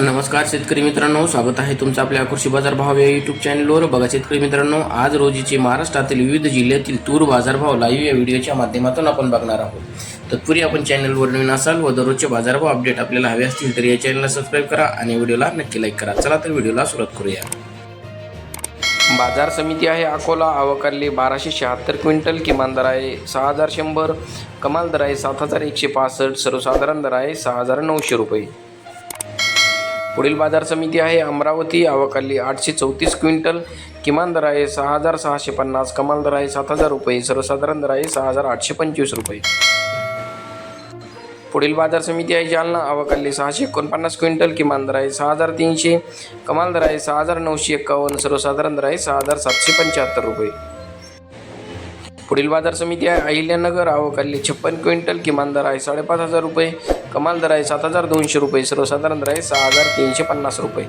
नमस्कार शेतकरी मित्रांनो स्वागत आहे तुमचं आपल्या कृषी बाजार भाव या युट्यूब चॅनलवर बघा शेतकरी मित्रांनो आज रोजीचे महाराष्ट्रातील विविध जिल्ह्यातील तूर बाजारभाव लाईव्ह या व्हिडिओच्या माध्यमातून आपण बघणार आहोत. तत्पूर्वी आपण चॅनलवर नवीन असाल व दररोजचे बाजारभाव अपडेट आपल्याला हवे असतील तर या चॅनलला सबस्क्राईब करा आणि व्हिडिओला नक्की लाईक करा. चला तर व्हिडिओला सुरुवात करूया. बाजार समिती आहे अकोला आवकारले बाराशे शहात्तर क्विंटल किमान दर आहे सहा हजार शंभर कमाल दर आहे सात हजार एकशे पासष्ट सर्वसाधारण दर आहे सहा हजार नऊशे रुपये. पुढील बाजार समिती आहे अमरावती आवकाली आठशे चौतीस क्विंटल किमान दर आहे सहा हजार सहाशे पन्नास कमाल दर आहे सात हजार रुपये सर्वसाधारण दर आहे सहा हजार आठशे पंचवीस रुपये. पुढील बाजार समिती आहे जालना आवकाली सहाशे एकोणपन्नास क्विंटल किमान दर आहे सहा हजार तीनशे कमाल दर आहे सहा हजार नऊशे एकावन्न सर्वसाधारण दर आहे सहा हजार सातशे पंच्याहत्तर रुपये. पुढील बाजार समिती आहे. अहिल्यानगर आवकाली छप्पन क्विंटल किमान दर आहे साडेपाच हजार रुपये कमाल दर आहे सात हजार दोनशे रुपये सर्वसाधारण दर आहे सहा हजार तीनशे पन्नास रुपये.